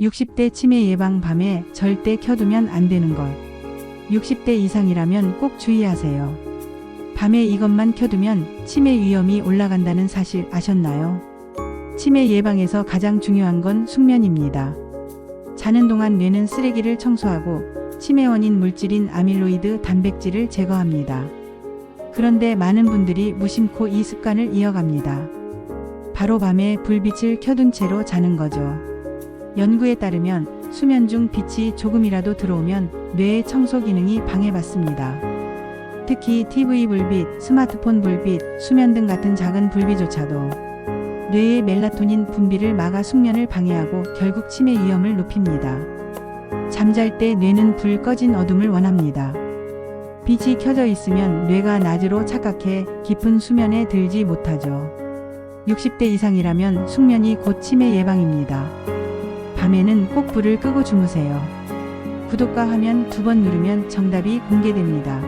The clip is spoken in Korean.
60대 치매 예방 밤에 절대 켜두면 안 되는 것. 60대 이상이라면 꼭 주의하세요. 밤에 이것만 켜두면 치매 위험이 올라간다는 사실 아셨나요? 치매 예방에서 가장 중요한 건 숙면입니다. 자는 동안 뇌는 쓰레기를 청소하고 치매 원인 물질인 아밀로이드 단백질을 제거합니다. 그런데 많은 분들이 무심코 이 습관을 이어갑니다. 바로 밤에 불빛을 켜둔 채로 자는 거죠. 연구에 따르면 수면 중 빛이 조금이라도 들어오면 뇌의 청소 기능이 방해받습니다. 특히 TV 불빛, 스마트폰 불빛, 수면 등 같은 작은 불빛조차도 뇌의 멜라토닌 분비를 막아 숙면을 방해하고 결국 치매 위험을 높입니다. 잠잘 때 뇌는 불 꺼진 어둠을 원합니다. 빛이 켜져 있으면 뇌가 낮으로 착각해 깊은 수면에 들지 못하죠. 60대 이상이라면 숙면이 곧 치매 예방입니다. 밤에는 꼭 불을 끄고 주무세요. 구독과 화면 두 번 누르면 정답이 공개됩니다.